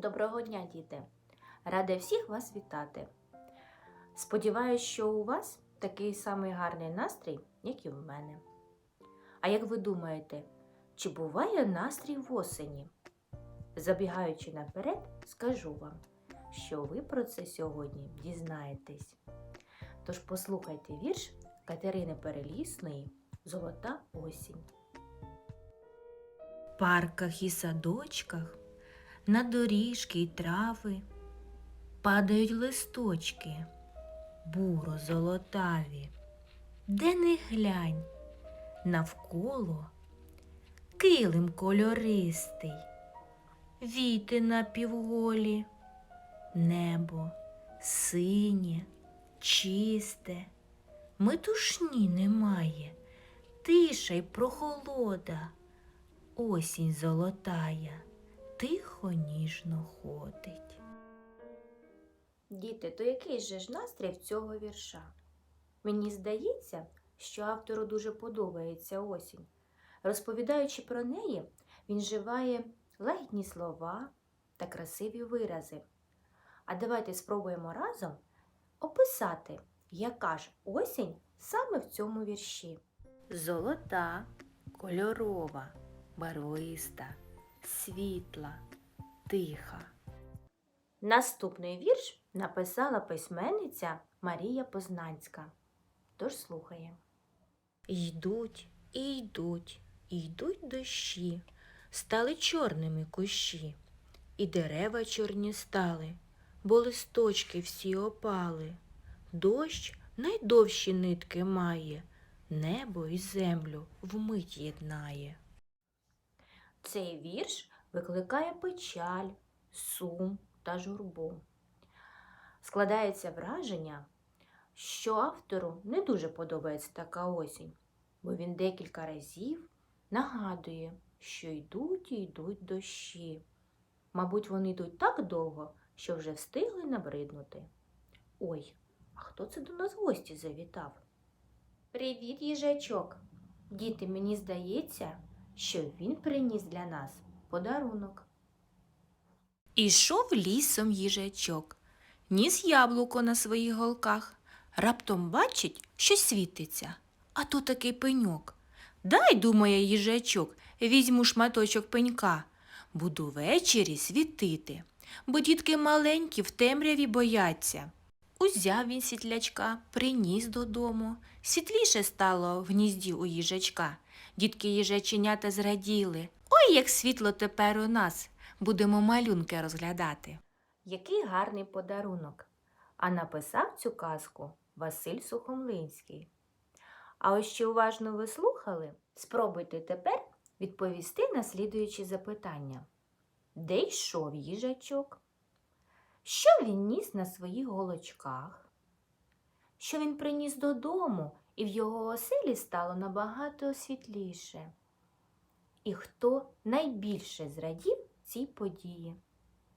Доброго дня, діти! Рада всіх вас вітати. Сподіваюсь, що у вас такий самий гарний настрій, як і в мене. А як ви думаєте, чи буває настрій в осені? Забігаючи наперед, скажу вам, що ви про це сьогодні дізнаєтесь. Тож послухайте вірш Катерини Перелісної Золота осінь. В парках і садочках на доріжки й трави падають листочки, буро золотаві, де не глянь, навколо килим кольористий, віти напівголі, небо синє, чисте, метушні немає, тиша й прохолода, осінь золотая тихо ніжно ходить. Діти, то який же ж настрій в цього вірша? Мені здається, що автору дуже подобається осінь. Розповідаючи про неї, він вживає лагідні слова та красиві вирази. А давайте спробуємо разом описати, яка ж осінь саме в цьому вірші. Золота, кольорова, барвиста, світла, тиха. Наступний вірш написала письменниця Марія Познанська. Тож слухаємо. Йдуть і йдуть, і йдуть дощі, стали чорними кущі, і дерева чорні стали, бо листочки всі опали. Дощ найдовші нитки має, небо і землю вмить єднає. Цей вірш викликає печаль, сум та журбу. Складається враження, що автору не дуже подобається така осінь, бо він декілька разів нагадує, що йдуть і йдуть дощі. Мабуть, вони йдуть так довго, що вже встигли набриднути. Ой, а хто це до нас гості завітав? Привіт, їжачок! Діти, мені здається, що він приніс для нас подарунок. Ішов лісом їжачок, ніс яблуко на своїх голках. Раптом бачить, що світиться, а то такий пеньок. Дай, думає їжачок, візьму шматочок пенька. Буду ввечері світити, бо дітки маленькі в темряві бояться. Узяв він сітлячка, приніс додому. Світліше стало в гнізді у їжачка. Дітки їжаченята зраділи. Ой, як світло тепер у нас. Будемо малюнки розглядати. Який гарний подарунок! А написав цю казку Василь Сухомлинський. А ось що уважно ви слухали, спробуйте тепер відповісти на слідуючі запитання. Де йшов їжачок? Він ніс на своїх голочках? Що він приніс додому, і в його оселі стало набагато світліше? І хто найбільше зрадів цій події?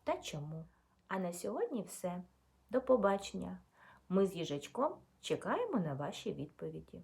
Та чому? А на сьогодні все. До побачення. Ми з їжачком чекаємо на ваші відповіді.